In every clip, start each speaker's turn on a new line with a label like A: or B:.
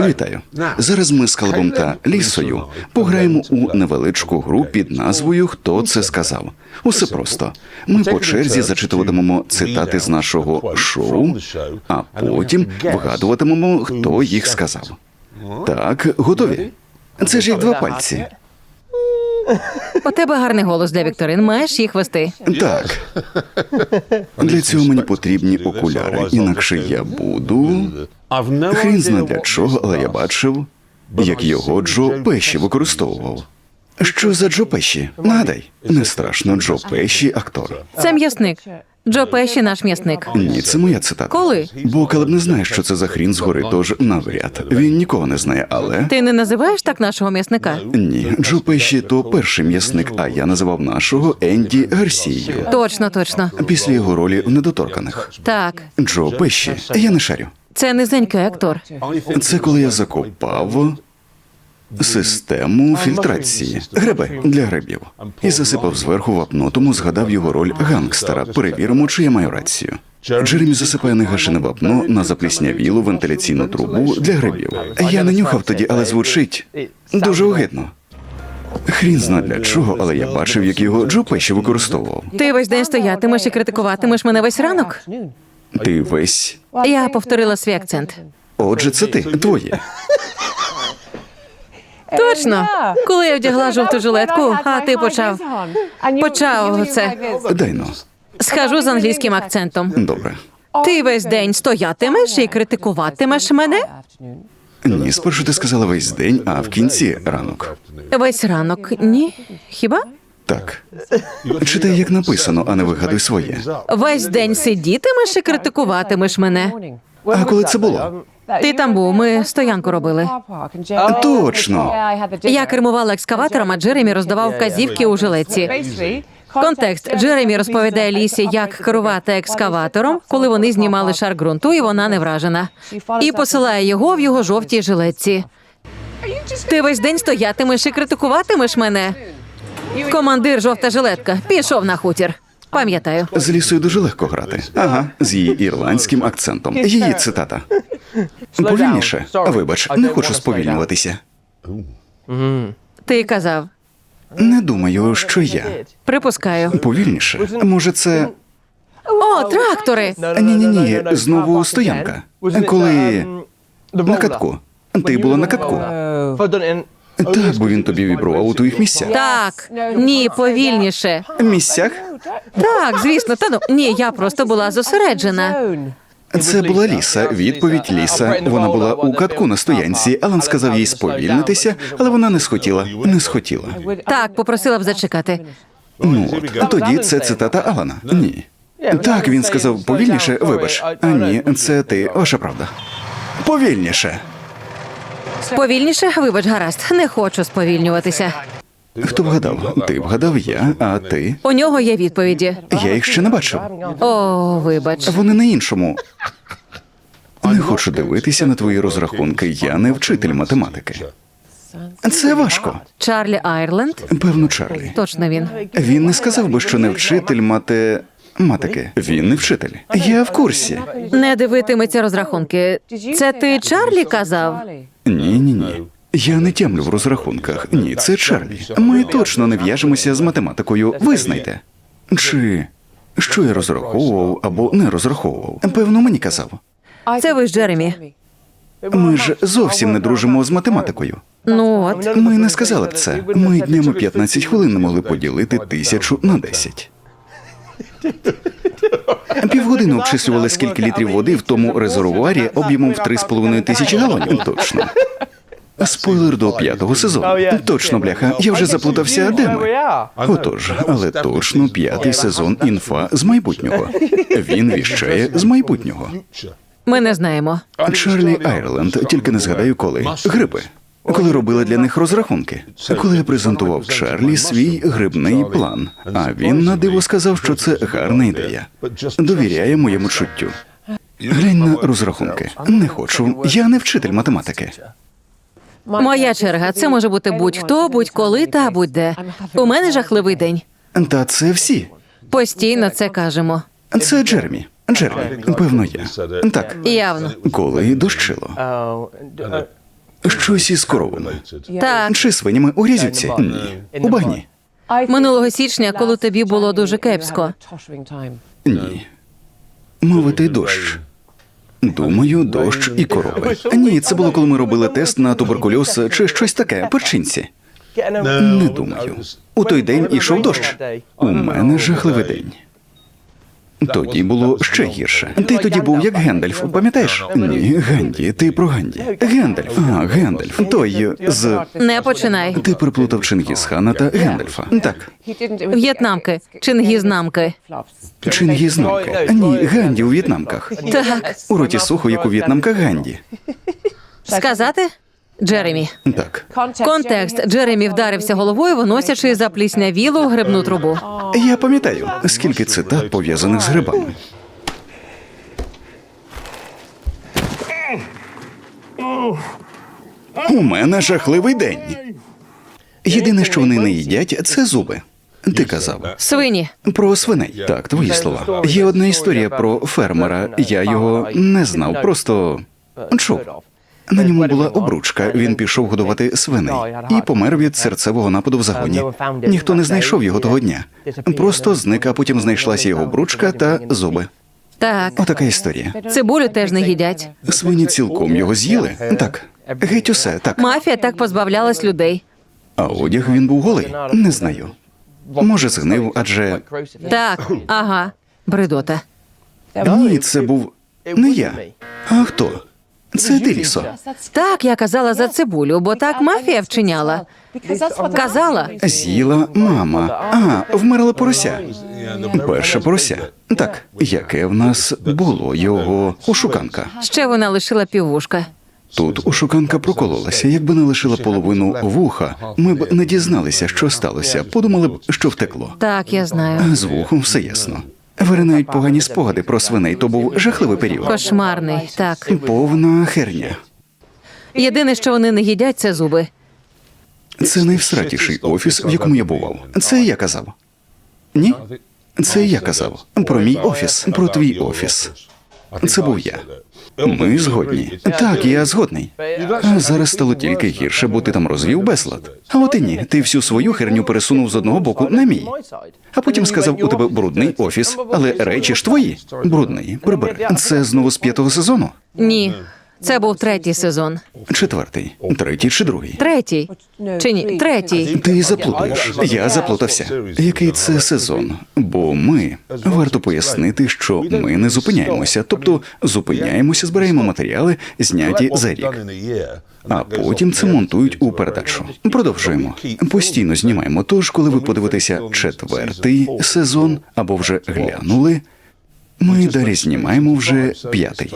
A: Вітаю. Зараз ми з Калебом та Лісою пограємо у невеличку гру під назвою Хто це сказав. Усе просто. Ми по черзі зачитуватимемо цитати з нашого шоу, а потім вгадуватимемо, хто їх сказав. Так, готові? Це ж як два пальці.
B: У тебе гарний голос для вікторин. Маєш їх вести.
A: Так. Для цього мені потрібні окуляри, інакше я буду. Хрін зна для чого, але я бачив, як його Джо Пеші використовував. Що за Джо Пеші? Нагадай, не страшно, Джо Пеші актор.
B: Це м'ясник. Джо Пеші наш м'ясник.
A: Ні, це моя цитата.
B: Коли?
A: Бо Калеб не знає, що це за хрін згори, тож навряд. Він нікого не знає, але.
B: Ти не називаєш так нашого м'ясника?
A: Ні, Джо Пеші то перший м'ясник, а я називав нашого Енді Гарсією.
B: Точно, точно.
A: Після його ролі в недоторканих.
B: Так,
A: Джо Пеші. Я не шарю.
B: це низенький актор.
A: Це коли я закопав систему фільтрації гриби для грибів і засипав зверху вапно, тому згадав його роль гангстера. Перевіримо, чи я маю рацію. Джеремі засипає негашене вапно на запліснявілу вентиляційну трубу для грибів. Я не нюхав тоді, але звучить дуже огидно. Хрін зна для чого, але я бачив, як його Джо Пеші використовував.
B: Ти весь день стоятимеш і критикуватимеш мене весь ранок.
A: Ти весь.
B: Я повторила свій акцент.
A: Отже, це ти твоє.
B: Точно. Коли я вдягла жовту жилетку, а ти почав. Почав це.
A: Дай ну.
B: Схожу з англійським акцентом.
A: Добре.
B: Ти весь день стоятимеш і критикуватимеш мене?
A: Ні, спершу ти сказала весь день, а в кінці ранок.
B: Весь ранок. Ні? Хіба?
A: Так. Читай, як написано, а не вигадуй своє.
B: Весь день сидітимеш і критикуватимеш мене.
A: А коли це було?
B: Ти там був, ми стоянку робили.
A: Точно.
B: Я кермувала екскаватором, а Джеремі роздавав вказівки у жилетці. Контекст Джеремі розповідає Лісі, як керувати екскаватором, коли вони знімали шар ґрунту, і вона не вражена. І посилає його в його жовтій жилетці. Ти весь день стоятимеш і критикуватимеш мене. Командир жовта жилетка пішов на хутір. Пам'ятаю.
A: З лісою дуже легко грати. Ага, з її ірландським акцентом. Її цитата. Повільніше. Вибач, не хочу сповільнюватися.
B: Ти казав,
A: Не думаю, що я.
B: припускаю.
A: Повільніше. Може, це.
B: О, трактори!
A: Ні, ні, ні, знову стоянка. Коли на катку. Ти була на катку. Так, бо він тобі вібрував у твоїх місцях.
B: Так, ні, повільніше.
A: Місцях?
B: Так, звісно, та ну ні, я просто була зосереджена.
A: Це була ліса. Відповідь ліса. Вона була у катку на стоянці. Алан сказав їй сповільнитися, але вона не схотіла. Не схотіла.
B: Так, попросила б зачекати.
A: Ну от, тоді це цитата Алана. Ні. Так, він сказав повільніше, вибач. А ні, це ти, ваша правда. Повільніше.
B: Повільніше, вибач, гаразд, не хочу сповільнюватися.
A: Хто вгадав? Ти вгадав я, а ти?
B: У нього є відповіді.
A: Я їх ще не бачив.
B: О, вибач.
A: Вони на іншому. Не хочу дивитися на твої розрахунки. Я не вчитель математики. Це важко.
B: Чарлі Айрленд?
A: Певно, Чарлі.
B: Точно він.
A: Він не сказав би, що не вчитель мате... матики. Він не вчитель. Я в курсі.
B: Не дивитиметься розрахунки. Це ти Чарлі казав?
A: Ні, ні, ні. Я не тямлю в розрахунках. Ні, це Чарлі. Ми точно не в'яжемося з математикою. Визнайте. Чи що я розраховував або не розраховував? Певно, мені казав.
B: Це ви з Джеремі.
A: Ми ж зовсім не дружимо з математикою.
B: Ну от.
A: Ми не сказали б це. Ми днями 15 хвилин не могли поділити тисячу на 10. Півгодини обчислювали, скільки літрів води в тому резервуарі об'ємом в 3,5 тисячі галонів. Точно. Спойлер до п'ятого сезону. Точно, бляха, я вже заплутався, де ми. Отож, але точно п'ятий сезон інфа з майбутнього. Він віщає з майбутнього.
B: Ми не знаємо.
A: Чарлі Айрленд, тільки не згадаю коли. Гриби. Коли робили для них розрахунки. Коли я презентував Чарлі свій грибний план, а він на диво сказав, що це гарна ідея. Довіряє моєму чуттю. Глянь на розрахунки. Не хочу. Я не вчитель математики.
B: Моя черга. Це може бути будь-хто, будь-коли та будь-де. У мене жахливий день.
A: Та це всі.
B: Постійно це кажемо.
A: Це Джеремі. Джеремі, певно, я. Так,
B: Явно.
A: коли дощило. Щось із коровами.
B: Так,
A: Чи свинями у грязюці? Ні. У багні?
B: минулого січня, коли тобі було дуже кепсько.
A: Ні. Мовитий дощ. Думаю, дощ і корови. Ні, це було коли ми робили тест на туберкульоз чи щось таке, перчинці. Не думаю. У той день ішов дощ. У мене жахливий день. Тоді було ще гірше. Ти тоді був як Гендальф, пам'ятаєш? Ні, Ганді, ти про Ганді. Гендальф. А, Гендальф. Той з.
B: Не починай.
A: Ти приплутав Чингісхана та Гендальфа. Так.
B: В'єтнамки, чингізнамки.
A: Чингізнамки. Ні, Ганді у в'єтнамках.
B: Так,
A: У роті сухо, як у в'єтнамках Ганді.
B: сказати? Джеремі.
A: Так.
B: Контекст. Джеремі вдарився головою, виносячи запліснявілу грибну трубу.
A: Я пам'ятаю, скільки цитат пов'язаних з грибами. У мене жахливий день. Єдине, що вони не їдять, це зуби. Ти казав
B: Свині.
A: про свиней. Так, твої слова. Є одна історія про фермера. Я його не знав, просто чув. На ньому була обручка. Він пішов годувати свиней і помер від серцевого нападу в загоні. Ніхто не знайшов його того дня. Просто зник, а потім знайшлася його обручка та зуби.
B: Так,
A: Отака історія.
B: цибулю теж не їдять.
A: Свині цілком його з'їли. Так, геть усе так.
B: Мафія так позбавлялась людей.
A: А одяг він був голий. Не знаю. Може, згнив, адже
B: Так, ага, бредота.
A: ні, це був не я. А хто? Це ти, лісо.
B: Так, я казала за цибулю, бо так мафія вчиняла. Казала.
A: З'їла мама. А, вмерла порося. Перше порося. Так, яке в нас було його ушуканка.
B: Ще вона лишила піввушка.
A: Тут ушуканка прокололася. Якби не лишила половину вуха, ми б не дізналися, що сталося. Подумали б, що втекло.
B: Так, я знаю.
A: З вухом все ясно. Виринають погані спогади про свиней. То був жахливий період.
B: Кошмарний, так.
A: Повна херня.
B: Єдине, що вони не їдять, це зуби.
A: Це найвсратіший офіс, в якому я бував. Це я казав. Ні? Це я казав. Про мій офіс, про твій офіс. Це був я. Ми згодні. Так, я згодний. А зараз стало тільки гірше, бо ти там розвів безлад. А от і ні, ти всю свою херню пересунув з одного боку на мій. А потім сказав, у тебе брудний офіс, але речі ж твої. Брудний, прибери. Це знову з п'ятого сезону?
B: Ні. Це був третій сезон.
A: Четвертий, третій чи другий.
B: Третій. Чи ні? Третій.
A: Ти заплутаєш. Я заплутався. Який це сезон? Бо ми варто пояснити, що ми не зупиняємося, тобто зупиняємося, збираємо матеріали, зняті за рік. А потім це монтують у передачу. Продовжуємо. Постійно знімаємо. Тож, коли ви подивитеся четвертий сезон або вже глянули. Ми далі знімаємо вже п'ятий.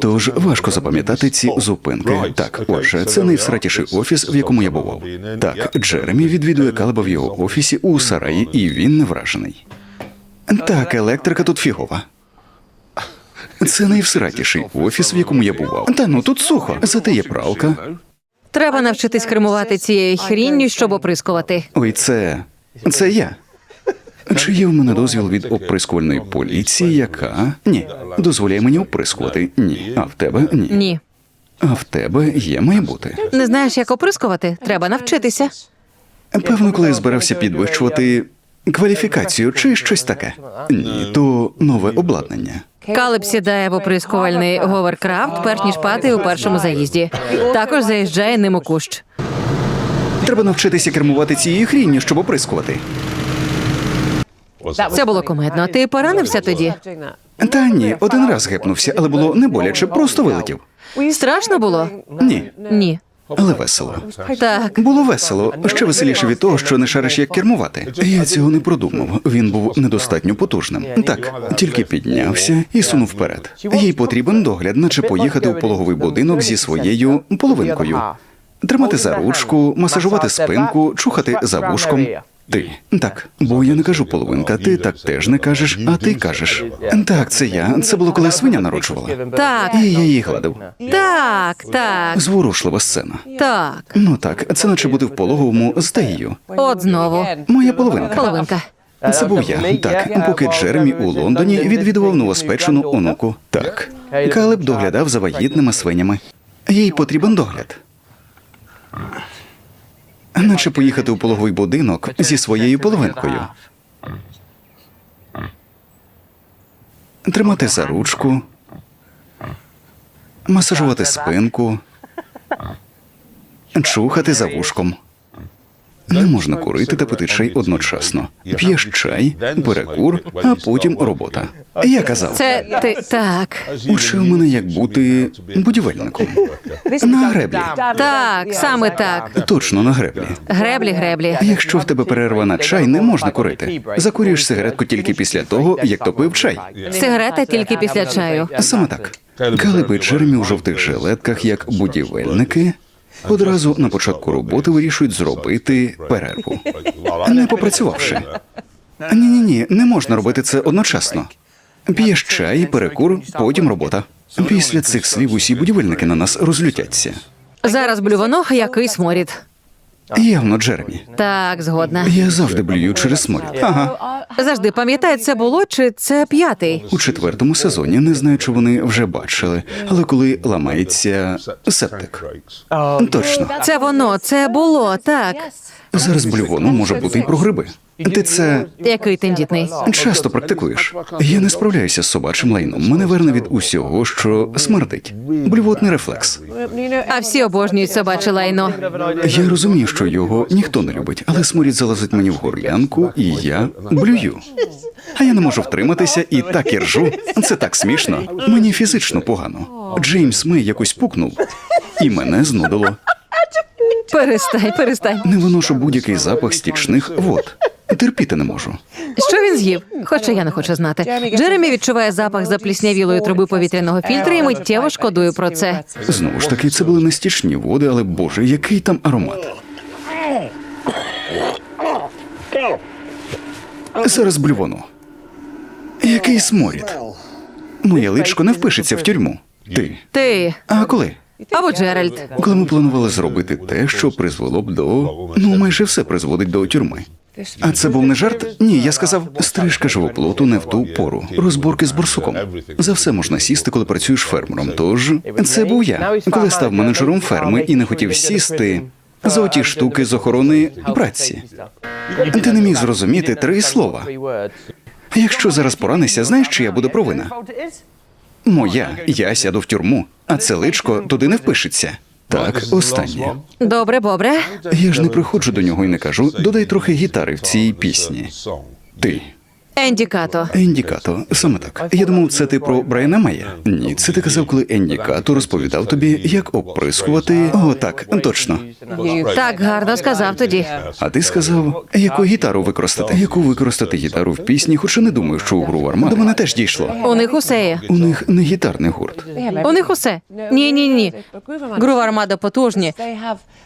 A: Тож важко запам'ятати ці зупинки. Так, отже, це найвсратіший офіс, в якому я бував. Так, Джеремі відвідує Калаба в його офісі у Сараї, і він не вражений. Так, електрика тут фігова. Це найвсратіший офіс, в якому я бував. Та ну тут сухо, зате є пралка.
B: Треба навчитись кермувати цією хрінню, щоб оприскувати.
A: Ой, це. це я. Чи є в мене дозвіл від оприскувальної поліції, яка ні, дозволяє мені оприскувати? Ні. А в тебе ні.
B: Ні.
A: А в тебе є має бути.
B: Не знаєш, як оприскувати? Треба навчитися.
A: Певно, коли я збирався підвищувати кваліфікацію чи щось таке. Ні, то нове обладнання.
B: Калеб сідає в оприскувальний говеркрафт, перш ніж пати у першому заїзді. Також заїжджає ним у кущ.
A: Треба навчитися кермувати цією хрінню, щоб оприскувати.
B: Це було комедно. Ти поранився тоді?
A: Та ні, один раз гепнувся, але було не боляче, просто вилетів.
B: Страшно було?
A: Ні,
B: Ні.
A: але весело.
B: Так.
A: Було весело, ще веселіше від того, що не шариш, як кермувати. Я цього не продумав. Він був недостатньо потужним. Так, тільки піднявся і сунув вперед. Їй потрібен догляд, наче поїхати у пологовий будинок зі своєю половинкою. Тримати за ручку, масажувати спинку, чухати за вушком. Ти так, бо я не кажу половинка, ти так теж не кажеш, а ти кажеш. Так, це я. Це було коли свиня народжувала.
B: Так.
A: І я її гладив.
B: Так, так,
A: Зворушлива сцена.
B: так.
A: Ну так, це наче бути в пологовому з Таїю.
B: От знову.
A: Моя половинка.
B: Половинка.
A: Це був я. Так, поки Джеремі у Лондоні відвідував новоспечену онуку. Так, Калеб доглядав за вагітними свинями. Їй потрібен догляд. Наче поїхати у пологовий будинок зі своєю половинкою. Тримати за ручку, масажувати спинку, чухати за вушком. Не можна курити та пити чай одночасно. П'єш чай, перекур, а потім робота. Я казав,
B: Це ти так.
A: учив мене як бути будівельником. На греблі.
B: Так, саме так.
A: Точно на греблі.
B: Греблі, греблі.
A: Якщо в тебе перерва на чай, не можна курити. Закурюєш сигаретку тільки після того, як топив чай.
B: Сигарета тільки після чаю.
A: Саме так. Калиби Джеремі у жовтих жилетках, як будівельники, одразу на початку роботи вирішують зробити перерву. Не попрацювавши. Ні, ні, ні, не можна робити це одночасно. П'єш чай, перекур, потім робота. Після цих слів усі будівельники на нас розлютяться.
B: Зараз блювано, який сморід.
A: Явно, Джеремі.
B: Так, згодна.
A: Я завжди блюю через сморід. Ага.
B: Завжди пам'ятаю, це було чи це п'ятий?
A: У четвертому сезоні не знаю, чи вони вже бачили, але коли ламається септик. Точно.
B: Це воно, це було, так.
A: Зараз блювону може бути і про гриби. Ти це
B: Який тендітний.
A: часто практикуєш. Я не справляюся з собачим лайном. Мене верне від усього, що смердить. Блювотний рефлекс.
B: А всі обожнюють собаче лайно.
A: Я розумію, що його ніхто не любить, але сморід залазить мені в горлянку, і я блюю. А я не можу втриматися і так і ржу. Це так смішно. Мені фізично погано. Джеймс Мей якось пукнув, і мене знудило.
B: Перестань, перестань.
A: Не виношу будь-який запах стічних вод. Терпіти не можу.
B: Що він з'їв? Хоча я не хочу знати. Джеремі відчуває запах запліснявілої труби повітряного фільтра і миттєво шкодую про це.
A: Знову ж таки, це були не стічні води, але боже, який там аромат. Зараз блювону. Який сморід. Моє личко не впишеться в тюрму. Ти.
B: Ти
A: А коли?
B: або Джеральд.
A: Коли ми планували зробити те, що призвело б до. Ну, майже все призводить до тюрми. А це був не жарт? Ні, я сказав, стрижка живоплоту не в ту пору. Розборки з борсуком. За все можна сісти, коли працюєш фермером. Тож це був я, коли став менеджером ферми і не хотів сісти за оті штуки з охорони праці. Ти не міг зрозуміти три слова. Якщо зараз поранися, знаєш, чия буде провина? Моя, я сяду в тюрму, а це личко туди не впишеться. Так, останнє.
B: Добре, добре.
A: Я ж не приходжу до нього і не кажу, додай трохи гітари в цій пісні. Ти.
B: Енді Като.
A: Енді Като, саме так. Я думав, це ти про Брайана Мая. Ні, це ти казав, коли Енді Като розповідав тобі, як оприскувати. О, так, точно.
B: Так гарно сказав тоді.
A: А ти сказав, яку гітару використати? Яку використати гітару в пісні, хоча не думаю, що у гру арма до мене теж дійшло.
B: У них усе є.
A: У них не гітарний гурт.
B: У них усе. Ні, ні, ні. Грува армада потужні.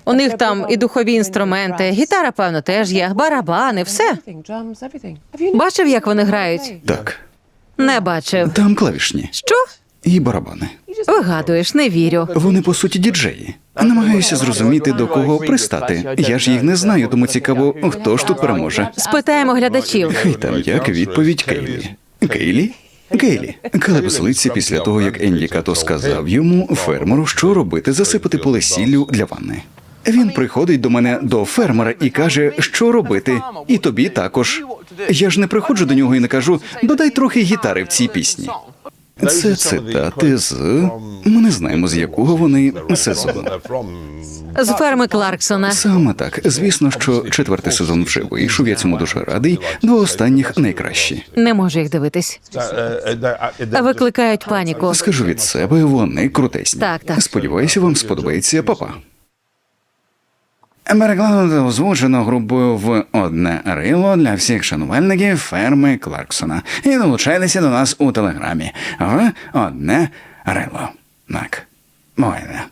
B: У них там і духові інструменти. Гітара, певно, теж є, барабани, все. Бачив, як вони грають?
A: Так,
B: Не бачив.
A: там клавішні
B: Що?
A: і барабани.
B: Вигадуєш, не вірю.
A: Вони по суті діджеї. Намагаюся зрозуміти, до кого пристати. Я ж їх не знаю, тому цікаво, хто ж тут переможе.
B: Спитаємо глядачів.
A: Хай там як відповідь Кейлі. Кейлі? Кейлі. Калеб злиться після того, як Енді Като сказав йому, фермеру, що робити, засипати поле сіллю для ванни. Він приходить до мене до фермера і каже, що робити. І тобі також. Я ж не приходжу до нього і не кажу, додай трохи гітари в цій пісні. Це цитати з ми не знаємо з якого вони сезону.
B: З ферми Кларксона.
A: Саме так. Звісно, що четвертий сезон вже вийшов. Я цьому дуже радий. Два останніх найкращі.
B: Не можу їх дивитись. Викликають паніку.
A: Скажу від себе, вони крутесні.
B: Так, так.
A: Сподіваюся, вам сподобається папа. Перекладено озвучено групою в одне рило для всіх шанувальників ферми Кларксона. І долучайтеся до нас у телеграмі в одне рило. Так, бувайте.